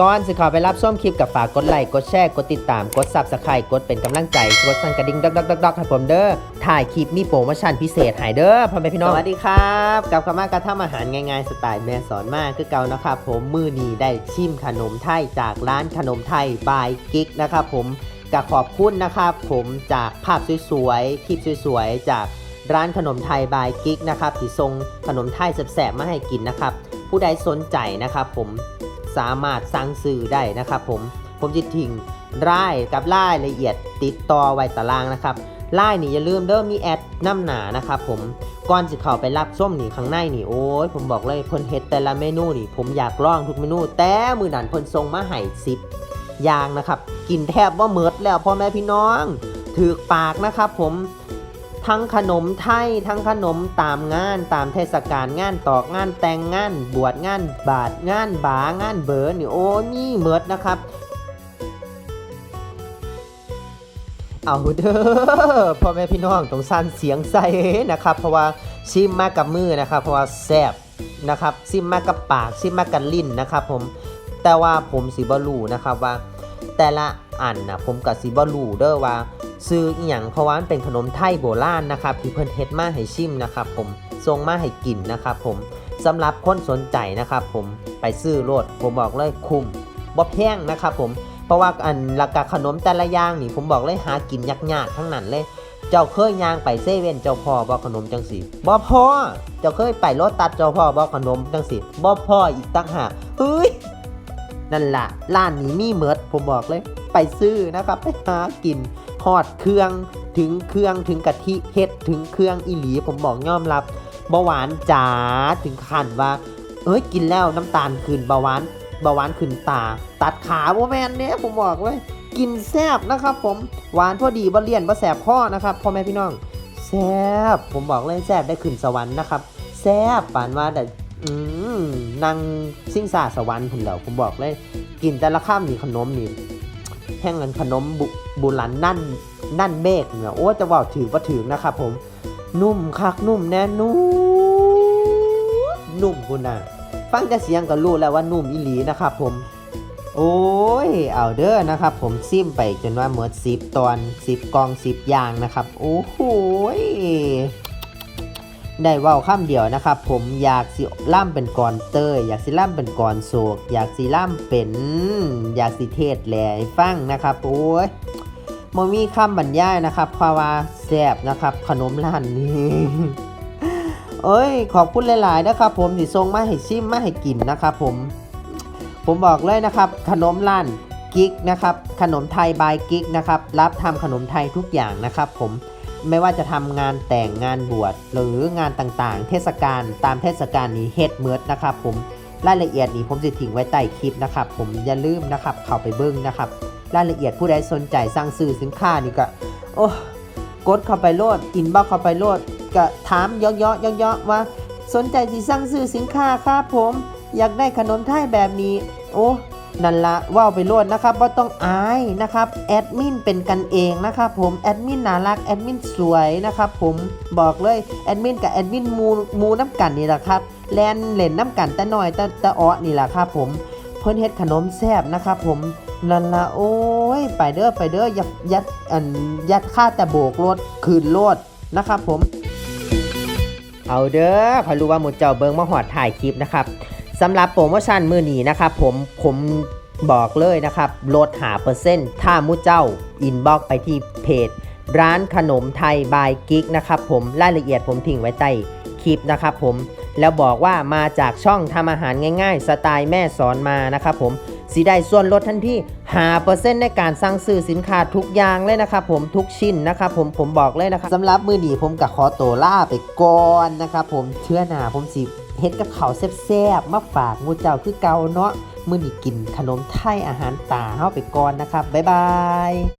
ก่อนสิขอไปรับส้มคลิปกับฝากกดไลค์กดแชร์กดติดตามกดซับสไครต์กดเป็นกำลังใจกดสั่นกระดิ่งดักดักดักดักให้ผมเด้อถ่ายคลิปมีโปรโมชั่นพิเศษให้เด้อพ่อแม่พี่น้องสวัสดีครับกับเข้ามากระทำอาหารง่ายๆสไตล์แม่สอนมากคือเก่านะครับผมมือนีได้ชิมขนมไทยจากร้านขนมไทยบายกิ๊กนะครับผมกับขอบคุณนะครับผมจากภาพสวยๆคลิปสวยๆจากร้านขนมไทยบายกิ๊กนะครับที่ส่งขนมไทยแสบๆมาให้กินนะครับผู้ใดสนใจนะครับผม สามารถสั่งซื้อได้นะครับผมผมจะทิ้งรายกับรายละเอียดติดต่อไว้ตารางนะครับรายนี่อย่าลืมเด้อมีแอดน้ำหนานะครับผมก่อนจะเข้าไปรับส้มนี่ข้างในนี่โอ้ยผมบอกเลยเพิ่นเฮ็ดแต่ละเมนูนี่ ผมอยากลองทุกเมนู แต่มือหนันเพิ่นส่งมาให้สิบอย่างนะครับ กินแทบว่าเมิดแล้วพ่อแม่พี่น้องถือปากนะครับผม ทั้งขนมไทยทั้งขนมตามงานตามเทศกาลงานตอกงานแต่งงาน บวชงานบาทงานบางานเบิร์นี่โอ้นี่เมิดนะครับ เอาเด้อพ่อแม่พี่น้องต้องสั่นเสียงใส่นะครับ เพราะว่าชิมมากับมือนะครับ เพราะว่าแซบนะครับชิมมากับปากชิมมากับลิ้นนะครับ ผมแต่ว่าผมสิบ่รู้นะครับว่า แต่ละอันนะผมกับสิบ่รู้เด้อว่า ซื้ออีหยังเพราะว่ามันเป็นขนมไทยโบราณนะครับที่เพิ่นเฮ็ดมาให้ชิมนะครับผมส่งมาให้กินนะครับผมสำหรับคนสนใจนะครับผมไปซื้อโลดผมบอกเลยคุ้มบ่แพงนะครับผมเพราะว่าอันราคาขนมแต่ละอย่างนี่ผมบอกเลยหากินยากๆทั้งนั้นเลย เจ้าเคยย่างไปเซเว่นเจ้าพ่อบ่ขนมจังสีบ่พ่อเจ้าเคยไปรถตัดเจ้าพ่อบ่ขนมจังสีบ่พ่ออีกตั้งหากเฮ้ยนั่นล่ะร้านนี้มีเมิดผมบอกเลย ไปซื้อนะครับไปหากิน ทอดเครื่องถึงเครื่องถึงกะทิเฮ็ดถึงเครื่องอีหลีผมบอกยอมรับเบาหวานจ๋าถึงขั้นว่าเอ้ยกินแล้วน้ำตาลขึ้นเบาหวานเบาหวานขึ้นตา ตัดขาบ่แมนเนี่ยผมบอกเลยกินแซบนะครับ ผมหวานพอดีบ่เลี่ยนบ่แสบคอนะครับพ่อแม่พี่น้องแซบผมบอกเลยแซบได้ขึ้นสวรรค์นะครับแซบปานว่าแต่อืมนางซิ่งสาสวรรค์ผมเดาผมบอกเลย กินแต่ละข้ามนี่ขนมนี่ แห้งกันขนมบุบุรันนั่นนั่นเมฆเนี่ยโอ้จะว่าถือว่าถือนะครับผม นุ่มคักนุ่มแน่นุ่มนุ่มคุณนะฟังแต่เสียงก็รู้แล้วว่านุ่มอีหลีนะครับผม โอ้ยเอาเด้อนะครับ ผมซิมไปจนว่าเหมื่อสิบตอนสิบกองสิบอย่างนะครับ โอ้โหย ได้เว้าคำเดียวนะครับ ผมอยากสิล่ำเป็นกรเตยอยากสิล่ำเป็นกรโศก อยากสิล่ำเป็น อยากสิเทศแหล่ให้ฟังนะครับ โอ้ยมมีคำบรรยายนะครับเพราวาแซ่บนะครับ ขนมร้านนี้เอ้ย ขอบคุณหลายๆนะครับ ผมที่ส่งมาให้ชิมมาให้กินนะครับ ผม ผมบอกเลยนะครับ ขนมร้านกิ๊กนะครับ ขนมไทยบายกิ๊กนะครับ รับทำขนมไทยทุกอย่างนะครับ ผม ไม่ว่าจะทำงานแต่งงานบวชหรืองานต่างๆ เทศกาลตามเทศกาลนี้เฮ็ดเมิดนะครับผมรายละเอียดนี้ผมจะทิ้งไว้ใต้คลิปนะครับ ผมอย่าลืมนะครับเข้าไปเบิ้งนะครับ รายละเอียดผู้ใดสนใจสั่งซื้อสินค้านี่ก็โอ้กดเข้าไปโลดอินบ็อกเข้าไปโลดก็ถามเยอะๆเยอะๆว่า สนใจสิสั่งซื้อสินค้าครับผม อยากได้ขนมไทยแบบนี้ โอ้ นั่นละว่าวไปโลดนะครับว่าต้องอายนะครับแอดมินเป็นกันเองนะครับผมแอดมินน่ารักแอดมินสวยนะครับผมบอกเลยแอดมินกับแอดมินมูมูน้ำกันนี่แหละครับแลนเล่นน้ำกันแต่น้อยแต่แต่อ้อนี่แหละครับผมเพิ่นเฮ็ดขนมแซ่บนะครับผมนั่นละโอ้ยไปเด้อไปเด้อยัดยัดอันยัดค่าแต่โบกรถคืนรถนะครับผมเอาเด้อขอรู้ว่าหมดเจ้าเบิงมาหอดถ่ายคลิปนะครับ สำหรับโปรโมชั่นมือนี้นะครับผมผมบอกเลยนะครับลดหาเปอร์เซ็นต์ถ้ามุเจ้าอินบ็อกไปที่เพจ ร้านขนมไทยบายกิ๊กนะครับผมรายละเอียดผมทิ้งไว้ใต้คลิปนะครับผมแล้วบอกว่ามาจากช่องทำอาหารง่าย ๆ สไตล์แม่สอนมานะครับผมสีได้ส่วนลดทันทีหาเปอร์เซ็นต์ในการสั่งซื้อสินค้าทุกอย่างเลยนะครับผมทุกชิ้นนะครับผมผมบอกเลยนะครับสำหรับมือนี้ผมกับขอตัวล่าไปก่อนนะครับผมเชื่อหนาผมสิ เฮ็ดกับเขาวแซ่บๆมาฝากมูเจ้าคือเก่าเนาะมือนี้กินขนมไทยอาหารตาเฮาไปก่อนนะครับบ๊ายบาย